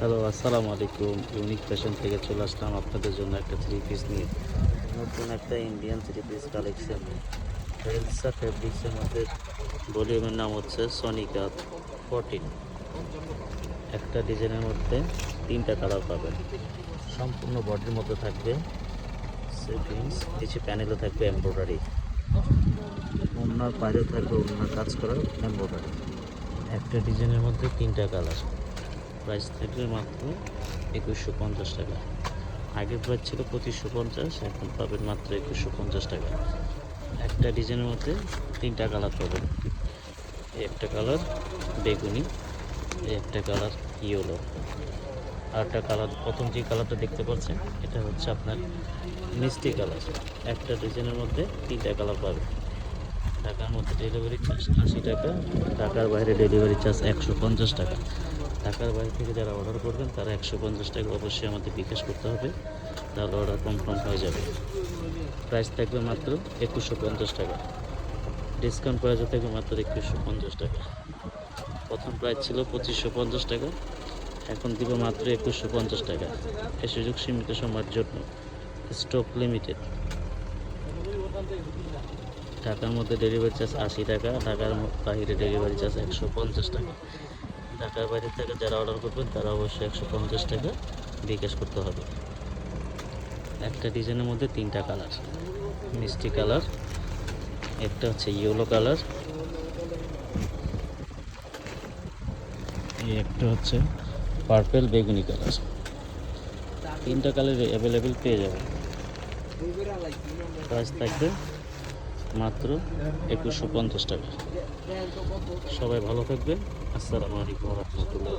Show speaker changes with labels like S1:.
S1: Hello আসসালামু আলাইকুম unique fashion থেকে চলে আসলাম আপনাদের জন্য একটা থ্রি পিস নিয়ে। নতুন একটা ইন্ডিয়ান থ্রি পিস কালেকশন হেলসা ফেব্রিক্সের মধ্যে ভলিউমের নাম হচ্ছে সনিকা ফোরটিন একটা ডিজাইনের মধ্যে তিনটা কালার পাবেন। সম্পূর্ণ বডির মধ্যে থাকবে সেটিংস কিছু প্যানেলও থাকবে এমব্রয়ডারি ওনার বাইরে থাকবে ওনার কাজ করা এমব্রয়ডারি একটা ডিজাইনের মধ্যে তিনটা কালার প্রাইস থাকবে মাত্র একুশশো পঞ্চাশ টাকা। আগের প্রাইস ছিল পঁচিশশো পঞ্চাশ, এখন পাবেন মাত্র একুশশো পঞ্চাশ টাকা। একটা ডিজাইনের মধ্যে তিনটা কালার পাবেন। একটা কালার বেগুনি একটা কালার ইয়েলো আর একটা কালার প্রথম যে কালারটা দেখতে পাচ্ছেন, এটা হচ্ছে আপনার মিষ্টি কালার একটা ডিজাইনের মধ্যে তিনটা কালার পাবেন। ঢাকার মধ্যে ডেলিভারি চার্জ আশি টাকা, ঢাকার বাইরে ডেলিভারি চার্জ একশো পঞ্চাশ টাকা। ঢাকার বাইরে থেকে যারা অর্ডার করবেন, তারা একশো পঞ্চাশ টাকা অবশ্যই আমাদের বিকাশ করতে হবে। তাহলে অর্ডার কনফার্ম হয়ে যাবে। প্রাইস থাকবে মাত্র একুশশো পঞ্চাশ টাকা। ডিসকাউন্ট প্রাইসে থাকবে মাত্র একুশশো পঞ্চাশ টাকা। প্রথম প্রাইস ছিল পঁচিশশো পঞ্চাশ টাকা। এখন দিব মাত্র একুশশো পঞ্চাশ টাকা। এই সুযোগ সীমিত সময়ের জন্য। স্টক লিমিটেড ঢাকার মধ্যে ডেলিভারি চার্জ আশি টাকা, ঢাকার বাইরে ডেলিভারি চার্জ একশো পঞ্চাশ টাকা। ঢাকার বাইরে থেকে যারা অর্ডার করবেন, তারা অবশ্যই একশো পঞ্চাশ টাকা বিকাশ করতে হবে। একটা ডিজাইনের মধ্যে তিনটা কালার, মিষ্টি কালার, একটা হচ্ছে ইয়েলো কালার, এই একটা হচ্ছে পার্পেল বেগুনি কালার। তিনটা কালার অ্যাভেলেবেল পেয়ে যাবেন। প্রাইস থাকবে মাত্র একুশশো পঞ্চাশ টাকা। সবাই ভালো থাকবেন। আসসালামু আলাইকুম রহমতুল্লাহ